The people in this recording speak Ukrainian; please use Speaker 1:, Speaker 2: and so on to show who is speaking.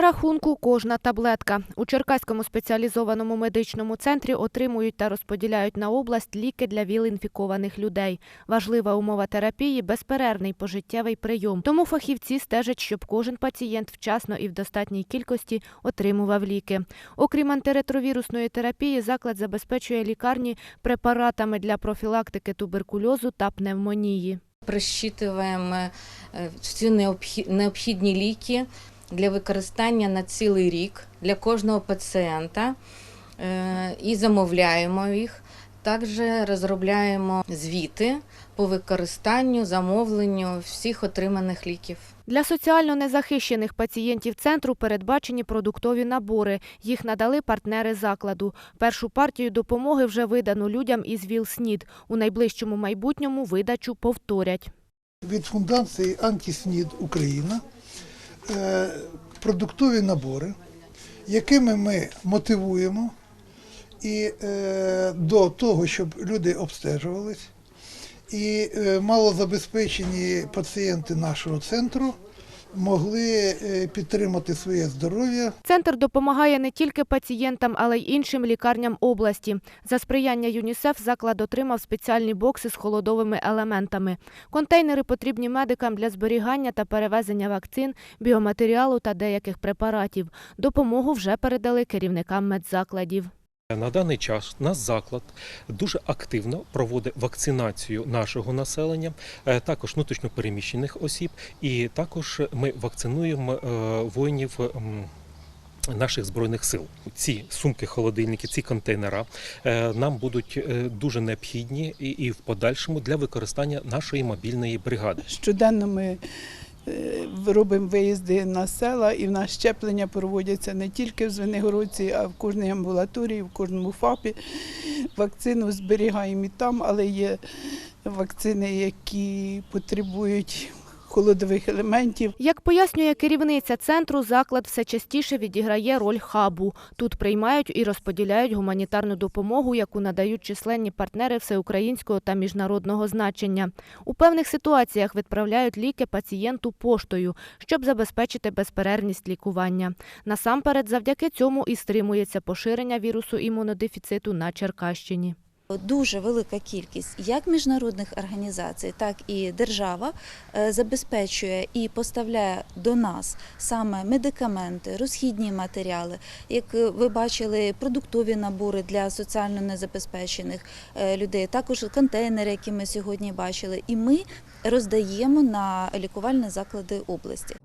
Speaker 1: рахунку кожна таблетка. У Черкаському спеціалізованому медичному центрі отримують та розподіляють на область ліки для ВІЛ-інфікованих людей. Важлива умова терапії безперервний пожиттєвий прийом. Тому фахівці стежать, щоб кожен пацієнт вчасно і в достатній кількості отримував ліки. Окрім антиретровірусної терапії, заклад забезпечує лікарні препаратами для профілактики туберкульозу та пневмонії.
Speaker 2: Просчитуємо е, всі необхідні ліки для використання на цілий рік для кожного пацієнта е, і замовляємо їх. Також розробляємо звіти по використанню, замовленню всіх отриманих ліків.
Speaker 1: Для соціально незахищених пацієнтів центру передбачені продуктові набори. Їх надали партнери закладу. Першу партію допомоги вже видано людям із ВІЛ-СНІД. У найближчому майбутньому видачу повторять.
Speaker 3: від фундації Антіснід Україна продуктові набори, якими ми мотивуємо і е, до того, щоб люди обстежувались, і е, малозабезпечені пацієнти нашого центру могли е, підтримати своє здоров'я
Speaker 1: Центр допомагає не тільки пацієнтам, але й іншим лікарням області. За сприяння ЮНІСЕФ заклад отримав спеціальні бокси з холодовими елементами. Контейнери потрібні медикам для зберігання та перевезення вакцин, біоматеріалу та деяких препаратів. Допомогу вже передали керівникам медзакладів.
Speaker 4: На даний час наш заклад дуже активно проводить вакцинацію нашого населення, е, також внутрішньопереміщених осіб, і також ми вакцинуємо е, воїнів. Наших збройних сил ці сумки, холодильники, ці контейнера е, нам будуть дуже необхідні і, в подальшому для використання нашої мобільної бригади.
Speaker 5: Щоденно ми робимо виїзди на села, і в нас щеплення проводяться не тільки в Звенигородці, а в кожній амбулаторії, в кожному ФАПі. Вакцину зберігаємо і там, але є вакцини, які потребують холодових елементів.
Speaker 1: Як пояснює керівниця центру, заклад все частіше відіграє роль хабу. Тут приймають і розподіляють гуманітарну допомогу, яку надають численні партнери всеукраїнського та міжнародного значення. У певних ситуаціях відправляють ліки пацієнту поштою, щоб забезпечити безперервність лікування. Насамперед, завдяки цьому і стримується поширення вірусу імунодефіциту на Черкащині.
Speaker 6: Дуже велика кількість як міжнародних організацій, так і держава е, забезпечує і поставляє до нас саме медикаменти, розхідні матеріали, як е, ви бачили, продуктові набори для соціально незабезпечених е, людей, також контейнери, які ми сьогодні бачили, і ми роздаємо на лікувальні заклади області.